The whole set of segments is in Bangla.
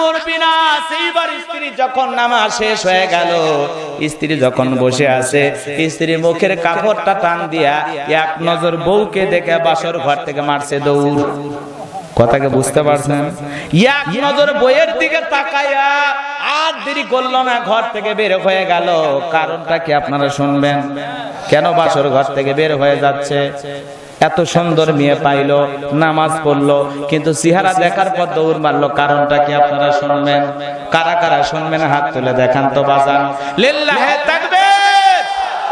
আমর বিনা সেইবার স্ত্রী যখন নামাজ শেষ হয়ে গেল, স্ত্রী যখন বসে আছে, স্ত্রী মুখের কাপড়টা টান দিয়া এক নজর বউকে দেখে বাসর ঘর থেকে মারছে দৌড়। কথাকে বুঝতে পারছেন? এক নজর বইয়ের দিকে তাকায়া আর দেরি করল না, ঘর থেকে বের হয়ে গেল। কারণটা কি আপনারা শুনবেন? কেন বাসর ঘর থেকে বের হয়ে যাচ্ছে? এত সুন্দর মেয়ে পাইলো, নামাজ পড়ল, কিন্তু চেহারা দেখার পর দৌড় মারলো। কারণটা কি আপনারা শুনবেন? কারা কারা শুনবেন? হাত তুলে দেখান তো বাজান। লিল্লাহে তাকবীর!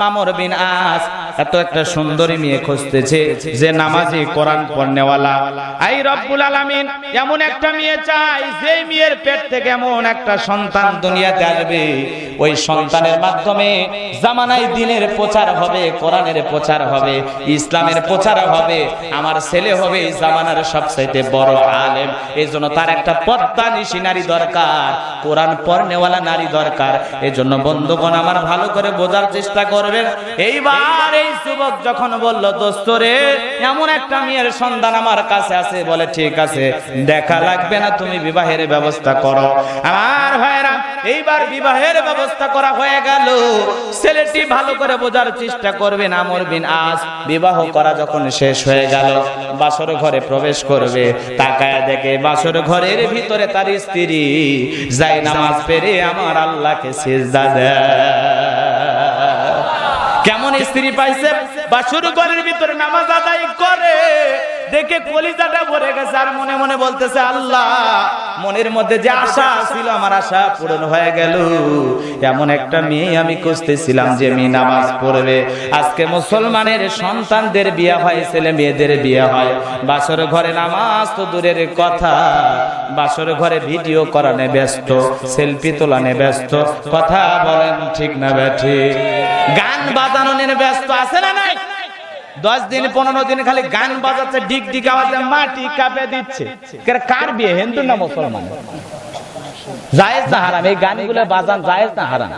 মামর বিন আস এত একটা সুন্দরী মেয়ে খুঁজতেছে যে নামাজি কোরআন পড়নেওয়ালা। আই রব্বুল আলামিন, এমন একটা মেয়ে চাই, যে মেয়ের পেট থেকে এমন একটা সন্তান দুনিয়াতে আসবে। ওই সন্তানের মাধ্যমে জামানাই দিনের প্রচার হবে, কোরআনের প্রচার হবে, ইসলামের প্রচার হবে, আমার ছেলে হবে জামানার সবচাইতে বড় আলেম। এই জন্য তার একটা পদ্মা নিশি নারী দরকার, কোরআন পড়নেওয়ালা নারী দরকার। এই জন্য বন্ধুগণ, আমার ভালো করে বোঝার চেষ্টা করবেন। এইবার এই ছেলেটি ভালো করে বোঝার চেষ্টা আস। বিবাহ করা যখন শেষ হয়ে গেল, বাসর ঘরে প্রবেশ করবে। তাকায় দেখে বাসর ঘরের ভিতরে তার স্ত্রী, যাই নামাজ পেরে আমার আল্লাহকে সিজদা স্ত্রী পাইছে বা শুরু ঘরের ভিতরে নামাজ আদায় করে। দেখে কলিজাটা ভরে গেছে আর মনে মনে বলতেছে, আল্লাহ মনের মধ্যে যে আশা ছিল, আমার আশা পূরণ হয়ে গেল। এমন একটা মেয়ে আমি খুঁজতেছিলাম যে মেয়ে নামাজ পড়বে। আজকে মুসলমানের সন্তানদের বিয়ে হয়, ছেলে মেয়েদের বিয়ে হয়। বাসর ঘরে নামাজ তো দূরের কথা। বাসর ঘরে ভিডিও করানে ব্যস্ত, সেলফি তোলানে ব্যস্ত। কথা বলেন ঠিক না, ব্যাঠি। গান বাজানো ব্যস্ত আছে না নাই? দশ দিন পনেরো দিন খালি গান বাজাচ্ছে ডিগ ডিগ আওয়াজে মাটি কাঁপে দিচ্ছে। কার বিয়ে? হিন্দু না মুসলমান? জায়েজ না হারাম এই গানগুলো বাজান জায়েজ না হারাম।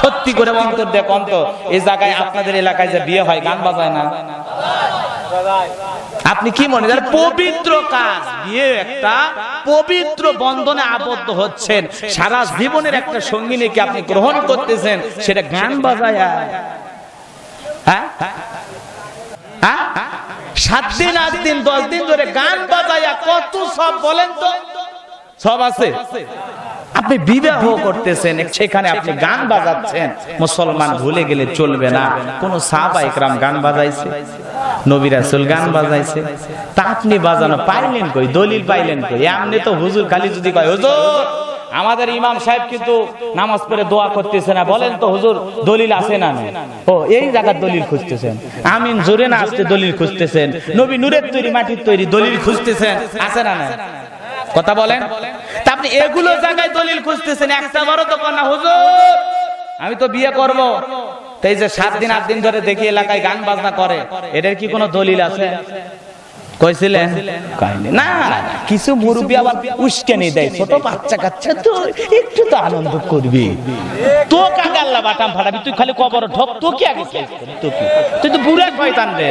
সত্যি করে অন্তর দেখ অন্তর এই জায়গায় আপনাদের এলাকায় যে বিয়ে হয় গান বাজায় না? আপনি কি মনে করেন? পবিত্র কাজ বিয়ে একটা পবিত্র বন্ধনে আবদ্ধ হচ্ছেন। সারা জীবনের একটা সঙ্গিনীকে আপনি গ্রহণ করতেছেন সেটা গান বাজায় হ্যাঁ? হ্যাঁ? সাত দিন, আট দিন, দশ দিন ধরে গান বাজায়া কত সব বলেন তো? সব আছে? আপনি বিবাহ করতেছেন, সেখানে আপনি গান বাজাচ্ছেন। মুসলমান ভুলে গেলে চলবে না। কোন সাহাবা গান বাজাইছে, নবী গান বাজাইছে। তা আপনি বাজানো পাইলেন কই? দলিল পাইলেন কই? এমনি তো হুজুর খালি যদি কয়, হুজুর আমাদের ইমাম সাহেব কিন্তু নামাজ পড়ে দোয়া করতেছে না। বলেন তো, হুজুর, দলিল আছে না ও, এই জায়গার দলিল খুঁজতেছেন। আমিন জোরে না আসতে দলিল খুঁজতেছেন। নবী নূরের তৈরি, মাটির তৈরি দলিল খুঁজতেছেন। আছে না না কথা বলেন। তা আপনি এগুলো জায়গায় দলিল খুঁজতেছেন, একটা বারো তো কন্যা হুজুর। আমি তো বিয়ে করব। তাই যে সাত দিন, আট দিন ধরে দেখি এলাকায় গান বাজনা করে। এটার কি কোনো দলিল আছে? কইছিলেন? কইনি না কিছু মুরব্বী আবার উস্কেনি দেয়, ছোট বাচ্চা কাচ্চা তো, একটু তো আনন্দ করবি। তো কাকে আল্লাহ বাটাম ফাটাবি, তুই খালি কবর ঢোক, তো কি আগে? তুই তো বুড়া শয়তান রে।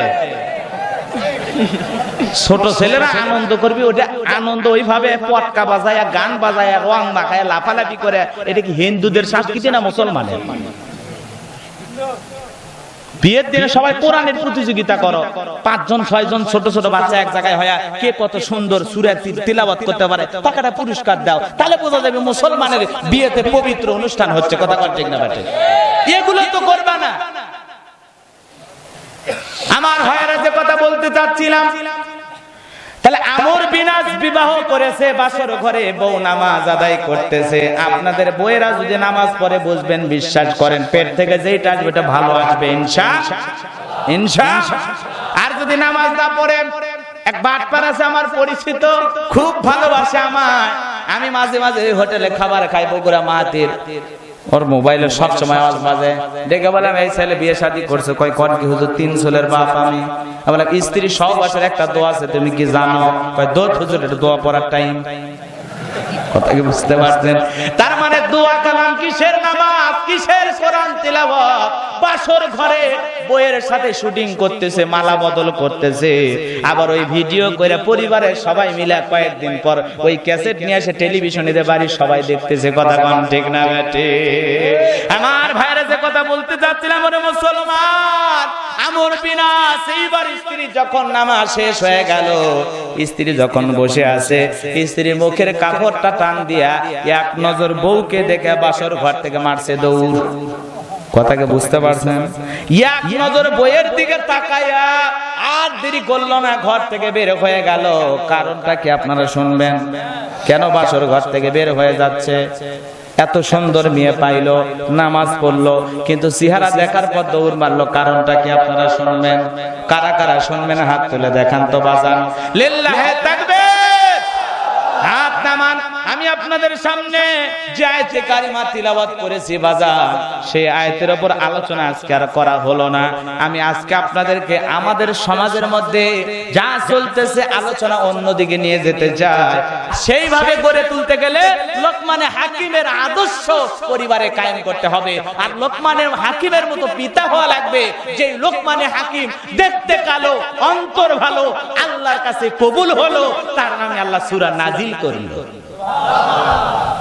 ছোট ছেলেরা আনন্দ করবি, ওটা আনন্দ ওইভাবে পটকা বাজায়, গান বাজায়, রং মাখায়, লাফালাফি করে, এটা কি হিন্দুদের সংস্কৃতি না মুসলমানের? বিয়ের দিনে সবাই কোরআনের প্রতিযোগিতা করো। পাঁচজন ছয়জন ছোট ছোট বাচ্চা এক জায়গায় হয় কে কত সুন্দর সুরে তিলাবাত করতে পারে টাকাটা পুরস্কার দাও। তাহলে বোঝা যাবে মুসলমানের বিয়েতে পবিত্র অনুষ্ঠান হচ্ছে কথা ঠিক না বাটে এগুলো তো করবা না। আমার ভাইয়েরা যে কথা বলতে চাচ্ছিলাম তাহলে আমর বিনাশ বিবাহ করেছে, বাসর ঘরে বউ নামাজ আদায় করতেছে। আপনাদের বইয়েরা যদি নামাজ বুঝবেন, বিশ্বাস করেন, পেট থেকে যেইটা আসবে এটা ভালো আসবে আর যদি নামাজ না পড়ে এক বাটপার আছে আমার পরিচিত, খুব ভালোবাসে আমার আমি মাঝে মাঝে হোটেলে খাবার খাই বগুড়া মাহাতির ওর মোবাইলে সব সময় আওয়াজ বাজে। ডেকে বললাম, এই ছেলে বিয়ে শাদি করছে। কয় কন কি হুজুর, তিন ছেলের বাপ আমি? বললাম, স্ত্রী সব বছর একটা দোয়া আছে, তুমি কি জানো? কয় দোয়া হুজুর এটা দোয়া পড়ার টাইম কথা কি বুঝতে পারছেন? তার মানে দোয়া কালাম কিসের নামাজ? কিসের কোরআন তেলাওয়াত? বাসর ঘরে বইয়ের সাথে শুটিং করতেছে মালা বদল করতেছে। আবার ওই ভিডিও করে পরিবারের সবাই মিলে কয়েকদিন পর ওই ক্যাসেট নিয়ে এসে টেলিভিশনে দিয়ে বাড়ির সবাই দেখতেছে কথা কোন ঠিক না বেটে আমার ভাইরা যে কথা বলতে চাচ্ছিলাম ওরে মুসলমান! কথাকে বুঝতে পারছেন? এক নজর বইয়ের দিকে তাকায়া আর দেরি করল না, ঘর থেকে বের হয়ে গেল। কারণটা কি আপনারা শুনবেন? কেন বাসর ঘর থেকে বের হয়ে যাচ্ছে? এত সুন্দর মেয়ে পাইলো, নামাজ পড়ল, কিন্তু চেহারা দেখার পর দৌড় মারলো। কারণটা কি আপনারা শুনবেন? কারা কারা শুনবেন? হাত তুলে দেখান তো বাজান। লিল্লাহে তাকবীর। আমি আপনাদের সামনে যে আয়াতে কারিমা তিলাওয়াত করেছি বাজার, সেই আয়াতের উপর আলোচনা আজকে আর করা হলো না। আমি আজকে আপনাদেরকে আমাদের সমাজের মধ্যে যা চলতেছে আলোচনা অন্যদিকে নিয়ে যেতে চাই। সেইভাবে গড়ে তুলতে গেলে লোকমানে হাকিমের আদর্শ পরিবারে কায়েম করতে হবে। আর লোকমানের হাকিমের মতো পিতা হওয়া লাগবে যে লোকমানে হাকিম দেখতে কালো, অন্তর ভালো, আল্লাহর কাছে কবুল হলো, তার নামে আল্লাহ সূরা নাজিল করল।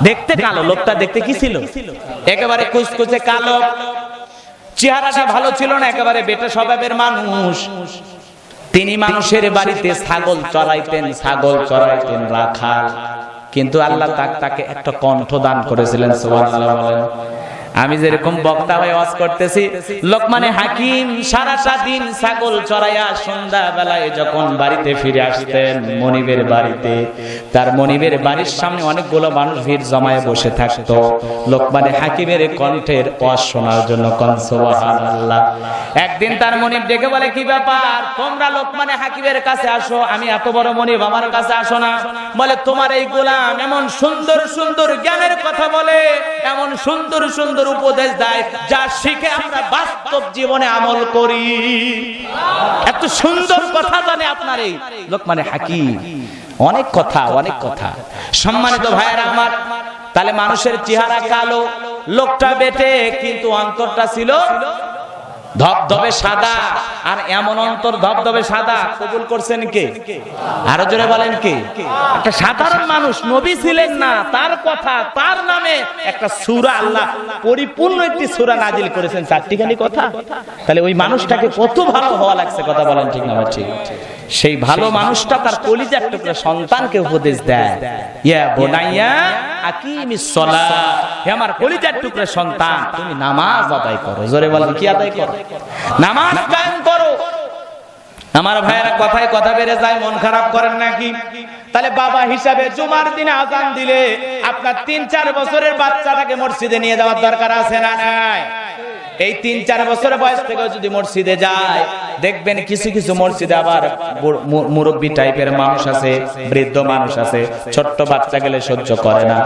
দেখতে কালো, লোকটা দেখতে কি ছিল? একেবারে কুচকুচে কালো। চেহারাটা ভালো ছিল না, একেবারে বেটা স্বভাবের মানুষ। তিনি মানুষের বাড়িতে ছাগল চড়াইতেন ছাগল চড়াইতেন রাখাল। কিন্তু আল্লাহ তাক- একটা কণ্ঠ দান করেছিলেন, সুবহানাল্লাহ বলেন। আমি যেরকম বক্তা হয়ে ওয়াজ করতেছি, লোকমানে হাকিম সারাটা দিন ছাগল চড়াইয়া সন্ধ্যা বেলায় যখন বাড়িতে ফিরে আসতেন মনিবের বাড়িতে, তার মনিবের বাড়ির সামনে অনেকগুলো মানুষ ভিড় জমায়ে বসে থাকতো। লোকমানে হাকিমের কণ্ঠের ওয়াজ শোনার জন্য কন, সুবহানাল্লাহ। একদিন তার মনিব ডেকে বলে, কি ব্যাপার? তোমরা লোকমানে হাকিমের কাছে আসো, আমি এত বড় মনিব আমার কাছে আসো না। বলে, তোমার এই গোলাম এমন সুন্দর সুন্দর জ্ঞানের কথা বলে, এমন সুন্দর সুন্দর উপদেশ দেয়, যা শিখে আমরা বাস্তব জীবনে আমল করি। এত সুন্দর কথা জানে আপনার এই লোক মানে হাকি অনেক কথা অনেক কথা। সম্মানিত ভাইয়েরা আমার, তাহলে মানুষের চেহারা কালো, লোকটা বেটে, কিন্তু অন্তরটা ছিল ধবধবে সাদা, আর এমন অন্তর ধবধবে সাদা, কবুল করছেন কে? আরও জোরে বলেন কে? একটা সাধারণ মানুষ, নবী ছিলেন না, তার কথা, তার নামে একটা সুরা আল্লাহ, পরিপূর্ণ একটি সুরা নাজিল করেছেন, চারটিখানি কথা। তাহলে ওই মানুষটাকে কত ভালো হওয়া লাগছে, কথা বলেন ঠিক না ঠিক ঠিক। সেই ভালো মানুষটা তার কলিজার টুকরা সন্তানকে উপদেশ দেয়। আমার সন্তান, তুমি নামাজ আদায় করো। জোরে বলেন, কি আদায় করো? নামাজ কায়েম করো। আমার ভাইয়েরা কথায় কথা বেড়ে যায়, মন খারাপ করেন নাকি? তাহলে বাবা হিসাবে জুমার দিনে আজান দিলে আপনার তিন চার বছরের বাচ্চাটাকে মসজিদে নিয়ে যাওয়ার দরকার আছে না নাই? এই তিন, চার বছর বয়স থেকে যদি মসজিদে যায়, দেখবেন কিছু কিছু মসজিদে আবার মুরব্বী টাইপের মানুষ আছে, বৃদ্ধ মানুষ আছে। ছোট্ট বাচ্চা গেলে সহ্য করে না।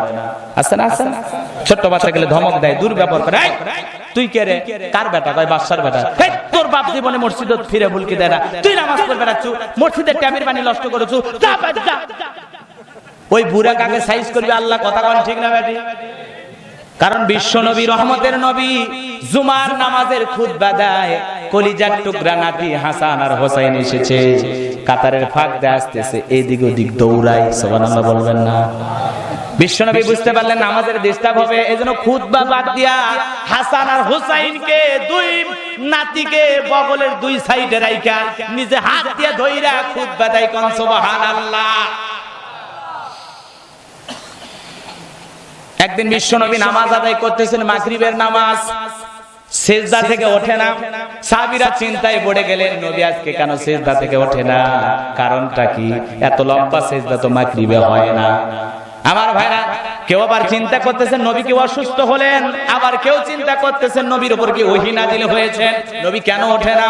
আছে না, আছে? ছোট্ট বাচ্চা গেলে ধমক দেয়, দুর্ব্যবহার করে। তুই কে রে? কার বেটা? কয়, বাদশার বেটা। তোর বাপ জীবনে মসজিদে ফিরে ভুলকি দেয় না। তুই নামাজ পড়বে না মসজিদের ট্যামের পানি নষ্ট করেছু। যা ওই বুড়া কাকে সাইজ করবে, আল্লাহ কথা কন ঠিক না, বেটি? কারণ বিশ্ব নবী রহমতের নবী জুমার নামাজের খুতবা দেয়, কলিজার টুকরা নাতি হাসান আর হোসাইন এসেছে। কাতারের ফাঁক দিয়ে আসতেছে, এদিক ওদিক দৌড়াই সুবহানাল্লাহ বলবেন না। বিশ্বনবী বুঝতে পারলেন নামাজের ডিস্টার্ব হবে, এজন্য খুতবা বাদ দিয়া হাসান আর হুসাইনকে দুই নাতিকে বগলের দুই সাইডে রাইখা নিজে হাত দিয়ে ধইরা খুতবা দেয় কোন, সুবহানাল্লাহ। একদিন বিশ্বনবী নামাজ আদায় করতেছেন, মাগরিবের নামাজ। সেজদা থেকে ওঠে না। সাহাবীরা চিন্তায় পড়ে গেলেন, নবী আজকে কেন সেজদা থেকে ওঠে না? কারণটা কি? এত লম্বা সেজদা তো মাগরিবে হয় না। আমার ভাইরা, কেউ আবার চিন্তা করতেছেন, নবী কি অসুস্থ হলেন? আবার কেউ চিন্তা করতেছেন, নবীর উপর কি ওহী নাজিল হয়েছে? নবী কেন ওঠে না?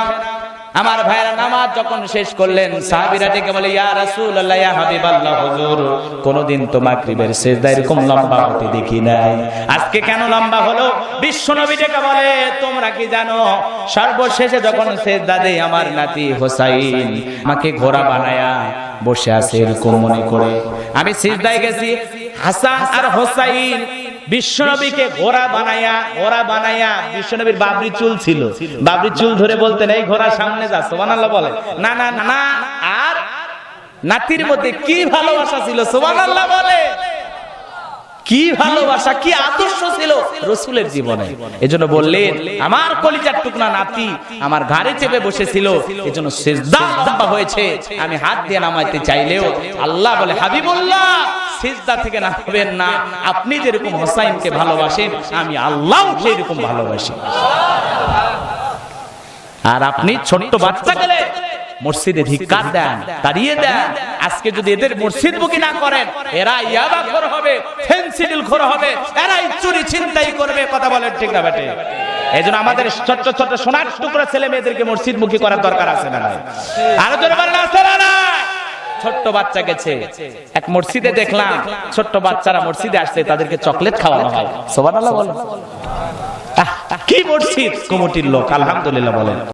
আমার ভাইরা নামাজ যখন শেষ করলেন, সাহাবীরা ডেকে বলে, ইয়া রাসূলুল্লাহ, ইয়া হাবিবাল্লাহ, হুজুর, কোনদিন তো মাগরিবের সিজদা এরকম লম্বা হতে দেখি নাই। আজকে কেন লম্বা হলো? বিশ্ব নবী ডেকে বলে, তোমরা কি জানো, সর্বশেষে যখন সিজদা দেই আমার নাতি হোসাইন আমাকে ঘোড়া বানায়া বসে আছে এরকম মনে করে। আমি সিজদায় গেছি, হাসান আর হোসাইন বিশ্বনবীকে ঘোড়া বানাইয়া ঘোড়া বানাইয়া বিশ্বনবীর বাবরি চুল ছিল। বাবরি চুল ধরে বলতেন এই ঘোড়া সামনে যা। সুবহানাল্লাহ বলে। না না না না আর নাতির মধ্যে কি ভালোবাসা ছিল? সোমানাল্লাহ বলে। কি ভালোবাসা, কি আদর্শ ছিল রসুলের জীবনে। এজন্য বললেন আমার কলিজার টুকনা নাতি আমার ঘাড়ে চেপে বসেছিল, এজন্য সেজদা লম্বা হয়েছে, আমি হাত দিয়ে নামাইতে চাইলেও আল্লাহ বলে, হাবিবুল্লাহ, সেজদা থেকে নামবেন না। আপনি যেরকম হোসাইনকে ভালোবাসেন, আমি আল্লাহ সেরকম ভালোবাসি। আর আপনি ছোট্ট বাচ্চা গেলে মসজিদে ধিক্কার দেন তাড়িয়ে দেন। আজকে যদি এদের মসজিদ বুকি না করেন এরা ইয়াবা খোর হবে ফেন্সিডিল খোর হবে এরাই চুরি ছিনতাই করবে কথা বলেন ঠিক না বেটে। এই জন্য আমাদের ছোট্ট ছোট্ট সোনার টুকরা ছেলে মেয়েদেরকে মসজিদ মুখী করার দরকার আছে না আরও জোরে বলেন আছে না? ছোট্ট বাচ্চা গেছে। এক মসজিদে দেখলাম ছোট্ট বাচ্চারা মসজিদে আসছে তাদেরকে চকলেট খাওয়ানো হয়। সোবান আল্লাহ বলো আহ, কি মসজিদ? কমিটির লোক আলহামদুলিল্লাহ বলেন।